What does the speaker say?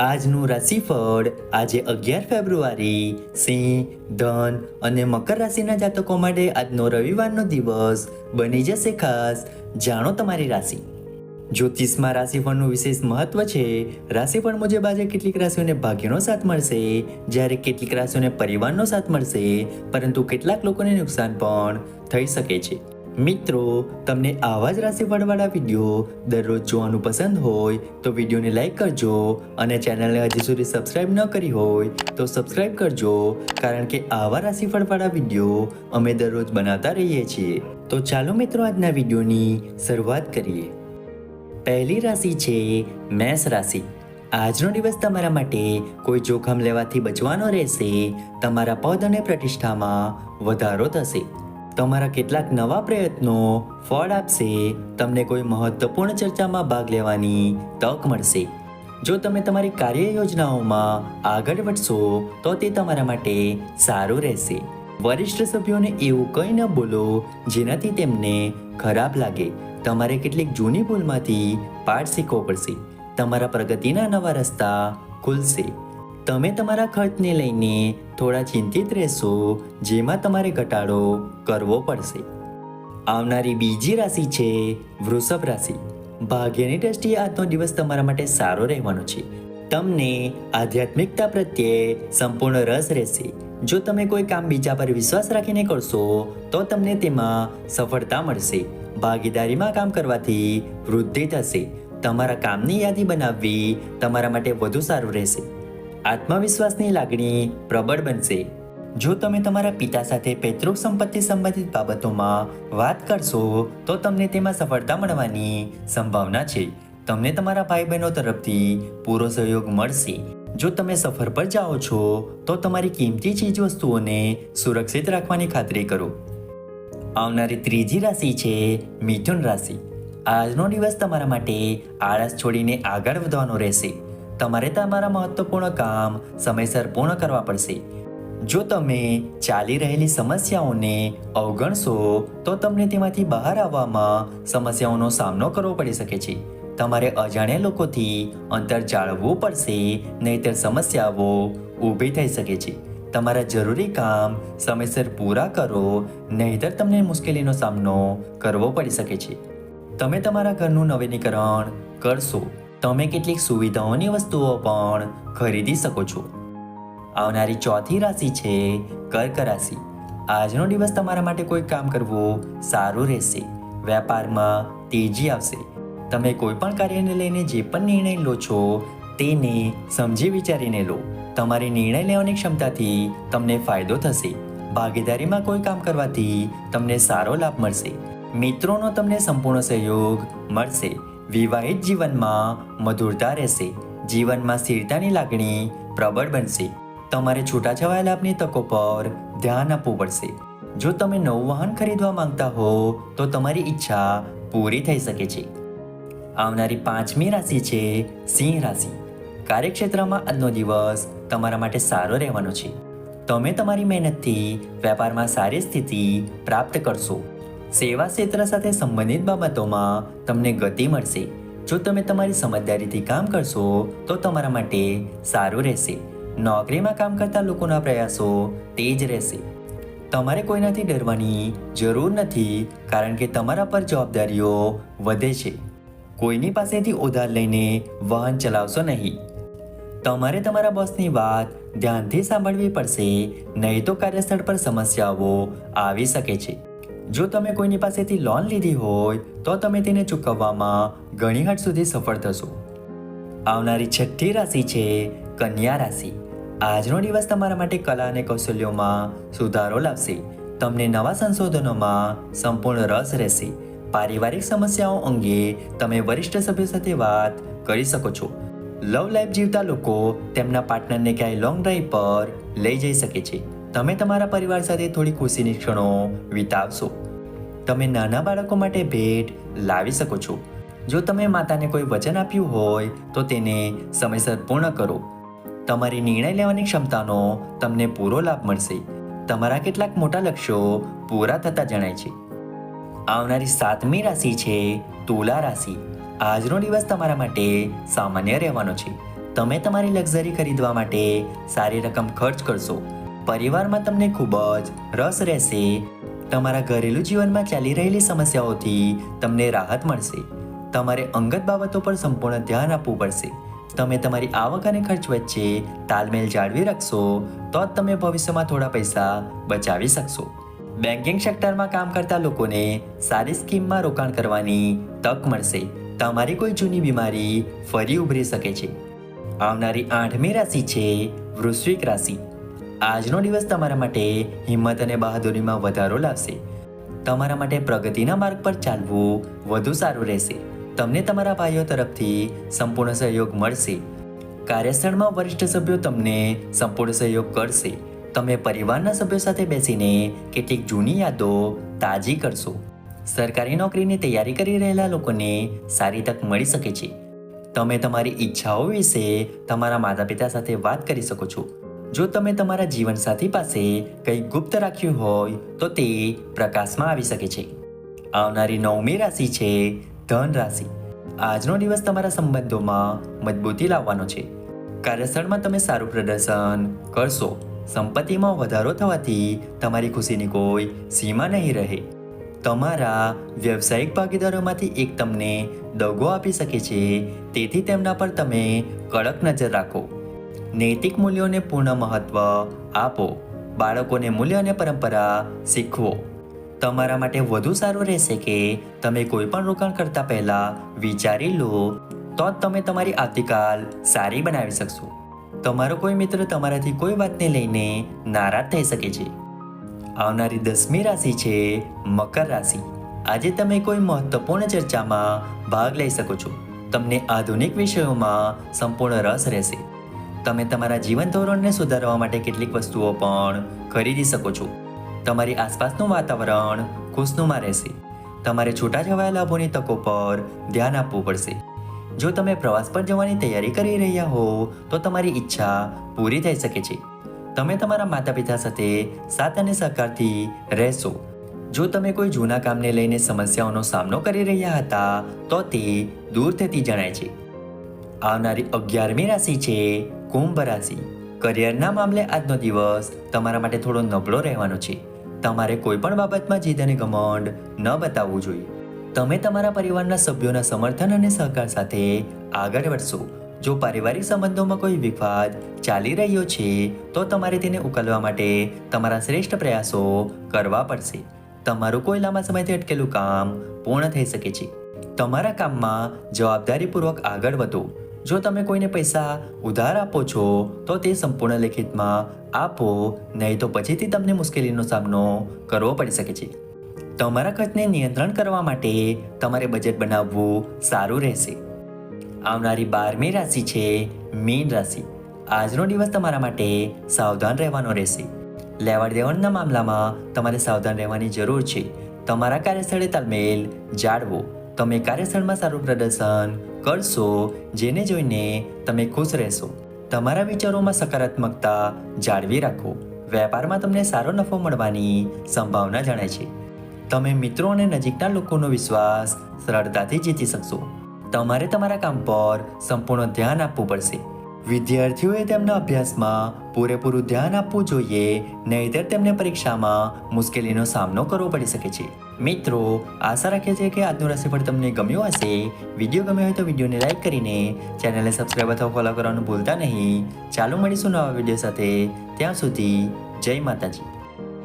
આજનું રાશિફળ આજે અગિયાર ફેબ્રુઆરી, સિંહ, ધન અને મકર રાશિના જાતકો માટે આજનો રવિવારનો દિવસ બની જશે ખાસ. જાણો તમારી રાશિ. જ્યોતિષમાં રાશિફળનું વિશેષ મહત્વ છે. રાશિફળ મુજબ આજે કેટલીક રાશિઓને ભાગ્યનો સાથ મળશે, જ્યારે કેટલીક રાશિઓને પરિવારનો સાથ મળશે, પરંતુ કેટલાક લોકોને નુકસાન પણ થઈ શકે છે. મિત્રો, તમને આવા જ રાશિફળવાળા વીડિયો દરરોજ જોવાનું પસંદ હોય તો વિડીયોને લાઈક કરજો અને ચેનલને હજી સુધી સબસ્ક્રાઇબ ન કરી હોય તો સબસ્ક્રાઇબ કરજો, કારણ કે આવા રાશિફળવાળા વીડિયો અમે દરરોજ બનાવતા રહીએ છીએ. તો ચાલો મિત્રો, આજના વિડીયોની શરૂઆત કરીએ. પહેલી રાશિ છે મેષ રાશિ. આજનો દિવસ તમારા માટે કોઈ જોખમ લેવાથી બચવાનો રહેશે, તમારા પદ અને પ્રતિષ્ઠામાં વધારો થશે. તમારા કેટલાક નવા પ્રયત્નો, ફળ આપશે, તમને કોઈ મહત્વપૂર્ણ ચર્ચામાં ભાગ લેવાની તક મળશે. જો તમે તમારી કાર્ય યોજનાઓમાં આગળ વધશો, તો તે તમારા માટે સારું રહેશે. વરિષ્ઠ સભ્યોને એવું કંઈ ન બોલો, જેનાથી તેમને ખરાબ લાગે. તમારે કેટલીક જૂની ભૂલમાંથી પાઠ શીખવો પડશે. તમારા પ્રગતિના નવા રસ્તા ખુલશે. તમે તમારા ખર્ચને લઈને થોડા ચિંતિત રહેશો, જેમાં તમારે ઘટાડો કરવો પડશે. આવનારી બીજી રાશિ છે વૃષભ રાશિ. ભાગ્યની દ્રષ્ટિએ આજનો દિવસ તમારા માટે સારો રહેવાનો છે. તમને આધ્યાત્મિકતા પ્રત્યે સંપૂર્ણ રસ રહેશે. જો તમે કોઈ કામ બીજા પર વિશ્વાસ રાખીને કરશો, તો તમને તેમાં સફળતા મળશે. ભાગીદારીમાં કામ કરવાથી વૃદ્ધિ થશે. તમારા કામની યાદી બનાવવી તમારા માટે વધુ સારું રહેશે. આત્મવિશ્વાસની લાગણી પ્રબળ બનશે. જો તમે તમારા પિતા સાથે પૈતૃક સંપત્તિ સંબંધિત બાબતોમાં વાત કરશો, તો તમને તેમાં સફળતા મળવાની સંભાવના છે. તમને તમારા ભાઈ બહેનો તરફથી પૂરો સહયોગ મળશે. જો તમે સફર પર જાઓ છો, તો તમારી કિંમતી ચીજ વસ્તુઓને સુરક્ષિત રાખવાની ખાતરી કરો. આવનારી ત્રીજી રાશિ છે મિથુન રાશિ. આજનો દિવસ તમારા માટે આળસ છોડીને આગળ વધવાનો રહેશે. તમારે તમારા મહત્વપૂર્ણ કામ સમયસર પૂર્ણ કરવા પડશે. જો તમે ચાલી રહેલી સમસ્યાઓને અવગણશો, તો તમને તેમાંથી બહાર આવવામાં સમસ્યાઓનો સામનો કરવો પડી શકે છે. તમારે અજાણ્યા લોકોથી અંતર જાળવવું પડશે, નહીતર સમસ્યાઓ ઊભી થઈ શકે છે. તમારા જરૂરી કામ સમયસર પૂરા કરો, નહીતર તમને મુશ્કેલીનો સામનો કરવો પડી શકે છે. તમે તમારા ઘરનું નવીનીકરણ કરશો. તમે કેટલીક સુવિધાઓની વસ્તુઓ પણ ખરીદી શકો છો. આવનારી ચોથી રાશિ છે કર્ક રાશિ. આજનો દિવસ તમારા માટે કોઈ કામ કરવું સારું રહેશે. વેપારમાં તેજી આવશે. તમે કોઈ પણ કાર્યને લઈને જે પણ નિર્ણય લો છો, તેને સમજી વિચારીને લો. તમારી નિર્ણય લેવાની ક્ષમતાથી તમને ફાયદો થશે. ભાગીદારીમાં કોઈ કામ કરવાથી તમને સારો લાભ મળશે. મિત્રોનો તમને સંપૂર્ણ સહયોગ મળશે. વિવાહિત જીવનમાં મધુરતા રહેશે. જીવનમાં સ્થિરતાની લાગણી પ્રબળ બનશે. તમારે છૂટાછવાયા લાભની તકો પર ધ્યાન આપવું પડશે. જો તમે નવું વાહન ખરીદવા માંગતા હો, તો તમારી ઈચ્છા પૂરી થઈ શકે છે. આવનારી પાંચમી રાશિ છે સિંહ રાશિ. કાર્યક્ષેત્રમાં આજનો દિવસ તમારા માટે સારો રહેવાનો છે. તમે તમારી મહેનતથી વેપારમાં સારી સ્થિતિ પ્રાપ્ત કરશો. સેવા ક્ષેત્ર સાથે સંબંધિત બાબતોમાં તમને ગતિ મળશે. જો તમે તમારી સમજદારીથી કામ કરશો, તો તમારા માટે સારું રહેશે. નોકરીમાં કામ કરતા લોકોના પ્રયાસો તેજ રહેશે. તમારે કોઈનાથી ડરવાની જરૂર નથી, કારણ કે તમારા પર જવાબદારીઓ વધે છે. કોઈની પાસેથી ઉધાર લઈને વાહન ચલાવશો નહીં. તમારે તમારા બોસની વાત ધ્યાનથી સાંભળવી પડશે, નહીં તો કાર્યસ્થળ પર સમસ્યાઓ આવી શકે છે. જો તમે કોઈની પાસેથી લોન લીધી હોય, તો તમે તેને ચૂકવવામાં ઘણી હદ સુધી સફળ થશો. આવનારી છઠ્ઠી રાશિ છે કન્યા રાશિ. આજનો દિવસ તમારા માટે કલા અને કૌશલ્યોમાં સુધારો લાવશે. તમને નવા સંશોધનોમાં સંપૂર્ણ રસ રહેશે. પારિવારિક સમસ્યાઓ અંગે તમે વરિષ્ઠ સભ્યો સાથે વાત કરી શકો છો. લવ લાઈફ જીવતા લોકો તેમના પાર્ટનરને ક્યાંય લોંગ ડ્રાઈવ પર લઈ જઈ શકે છે. તમે તમારા પરિવાર સાથે થોડી ખુશીની ક્ષણો વિતાવશો. તમે નાના બાળકો માટે ભેટ લાવી શકો છો. જો તમે માતાને કોઈ વચન આપ્યું હોય, તો તેને સમયસર પૂર્ણ કરો. તમારી નિર્ણય લેવાની ક્ષમતાનો તમને પૂરો લાભ મળશે. તમારા કેટલાક મોટા લક્ષ્યો પૂરા થતા જણાય છે. આવનારી સાતમી રાશિ છે તુલા રાશિ. આજનો દિવસ તમારા માટે સામાન્ય રહેવાનો છે. તમે તમારી લક્ઝરી ખરીદવા માટે સારી રકમ ખર્ચ કરશો. પરિવારમાં તમને ખૂબ જ રસ રહેશે. તમારા ઘરેલું જીવનમાં ચાલી રહેલી સમસ્યાઓથી તમને રાહત મળશે. તમારે અંગત બાબતો પર સંપૂર્ણ ધ્યાન આપવું પડશે. તમે તમારી આવક અને ખર્ચ વચ્ચે તાલમેલ જાળવી રાખશો, તો જ તમે ભવિષ્યમાં થોડા પૈસા બચાવી શકશો. બેન્કિંગ સેક્ટરમાં કામ કરતા લોકોને સારી સ્કીમમાં રોકાણ કરવાની તક મળશે. તમારી કોઈ જૂની બીમારી ફરી ઉભરી શકે છે. આવનારી આઠમી રાશિ છે વૃશ્વિક રાશિ. આજનો દિવસ તમારા માટે હિંમત અને બહાદુરીમાં વધારો લાવશે. તમારા માટે પ્રગતિના માર્ગ પર ચાલવું વધુ સારું રહેશે. તમને તમારા ભાઈઓ તરફથી સંપૂર્ણ સહયોગ મળશે. કાર્યસ્થળમાં વરિષ્ઠ સભ્યો તમને સંપૂર્ણ સહયોગ કરશે. તમે પરિવારના સભ્યો સાથે બેસીને કેટલીક જૂની યાદો તાજી કરશો. સરકારી નોકરીની તૈયારી કરી રહેલા લોકોને સારી તક મળી શકે છે. તમે તમારી ઈચ્છાઓ વિશે તમારા માતા પિતા સાથે વાત કરી શકો છો. જો તમે તમારા જીવનસાથી પાસે કંઈ ગુપ્ત રાખ્યું હોય, તો તે પ્રકાશમાં આવી શકે છે. આવનારી નવમી રાશિ છે ધન રાશિ. આજનો દિવસ તમારા સંબંધોમાં મજબૂતી લાવવાનો છે. કાર્યસ્થળમાં તમે સારું પ્રદર્શન કરશો. સંપત્તિમાં વધારો થવાથી તમારી ખુશીની કોઈ સીમા નહીં રહે. તમારા વ્યવસાયિક ભાગીદારોમાંથી એક તમને દગો આપી શકે છે. તેથી તેમના પર તમે કડક નજર રાખો. નૈતિક મૂલ્યોને પૂર્ણ મહત્વ આપો. બાળકોને મૂલ્ય અને પરંપરા શીખવો. તમારા માટે વધુ સારું રહેશે કે તમે કોઈ પણ રોકાણ કરતા પહેલા વિચારી લો, તો જ તમે તમારી આવતીકાલ સારી બનાવી શકશો. તમારો કોઈ મિત્ર તમારાથી કોઈ વાતને લઈને નારાજ થઈ શકે છે. આવનારી દસમી રાશિ છે મકર રાશિ. આજે તમે કોઈ મહત્વપૂર્ણ ચર્ચામાં ભાગ લઈ શકો છો. તમને આધુનિક વિષયોમાં સંપૂર્ણ રસ રહેશે. તમે તમારા જીવન ધોરણને સુધારવા માટે કેટલીક વસ્તુઓ પણ ખરીદી શકો છો. તમારી આસપાસનું વાતાવરણ ખુશનુમા રહેશે. તમારે છૂટાછવાયા લાભોની તકો પર ધ્યાન આપવું પડશે. જો તમે પ્રવાસ પર જવાની તૈયારી કરી રહ્યા હો, તો તમારી ઈચ્છા પૂરી થઈ શકે છે. તમે તમારા માતા પિતા સાથે સાથ અને સહકારથી રહેશો. જો તમે કોઈ જૂના કામને લઈને સમસ્યાઓનો સામનો કરી રહ્યા હતા, તો તે દૂર થતી જણાય છે. આવનારી અગિયારમી રાશિ છે કુંભ રાશિ. કરિયરના મામલે આજનો દિવસ તમારા માટે થોડો નબળો રહેવાનો છે. તમારે કોઈ પણ બાબતમાં જીદ અને ઘમંડ ન બતાવવું જોઈએ. તમે તમારા પરિવારના સભ્યોના સમર્થન અને સહકાર સાથે આગળ વધશો. જો પારિવારિક સંબંધોમાં કોઈ વિવાદ ચાલી રહ્યો છે, તો તમારે તેને ઉકેલવા માટે તમારા શ્રેષ્ઠ પ્રયાસો કરવા પડશે. તમારું કોઈ લાંબા સમયથી અટકેલું કામ પૂર્ણ થઈ શકે છે. તમારા કામમાં જવાબદારીપૂર્વક આગળ વધો. જો તમે કોઈને પૈસા ઉધાર આપો છો, તો તે સંપૂર્ણ લેખિતમાં આપો, નહીં તો પછીથી તમને મુશ્કેલીનો સામનો કરવો પડી શકે છે. તમારા ખર્ચને નિયંત્રણ કરવા માટે તમારે બજેટ બનાવવું સારું રહેશે. આવનારી બારમી રાશિ છે મીન રાશિ. આજનો દિવસ તમારા માટે સાવધાન રહેવાનો રહેશે. લેવાડ દેવડના મામલામાં તમારે સાવધાન રહેવાની જરૂર છે. તમારા કાર્યસ્થળે તાલમેલ જાળવો. તમે કાર્યસ્થળમાં સારું પ્રદર્શન કરશો, જેને જોઈને તમે ખુશ રહેશો. તમારા વિચારોમાં સકારાત્મકતા જાળવી રાખો. વેપારમાં તમને સારો નફો મળવાની સંભાવના જણાય છે. તમે મિત્રો અને નજીકના લોકોનો વિશ્વાસ સરળતાથી જીતી શકશો. તમારે તમારા કામ પર સંપૂર્ણ ધ્યાન આપવું પડશે. વિદ્યાર્થીઓએ તેમના અભ્યાસમાં પૂરેપૂરું ધ્યાન આપવું જોઈએ, નહીતર તેમને પરીક્ષામાં મુશ્કેલીનો સામનો કરવો પડી શકે છે. મિત્રો, આશા રાખે છે કે આજનું રસીફળ તમને ગમ્યું હશે. વીડિયો ગમ્યો હોય તો વિડીયોને લાઇક કરીને ચેનલને સબસ્ક્રાઈબ અથવા ફોલો કરવાનું ભૂલતા નહીં. ચાલુ મળીશું નવા વીડિયો સાથે. ત્યાં સુધી જય માતાજી.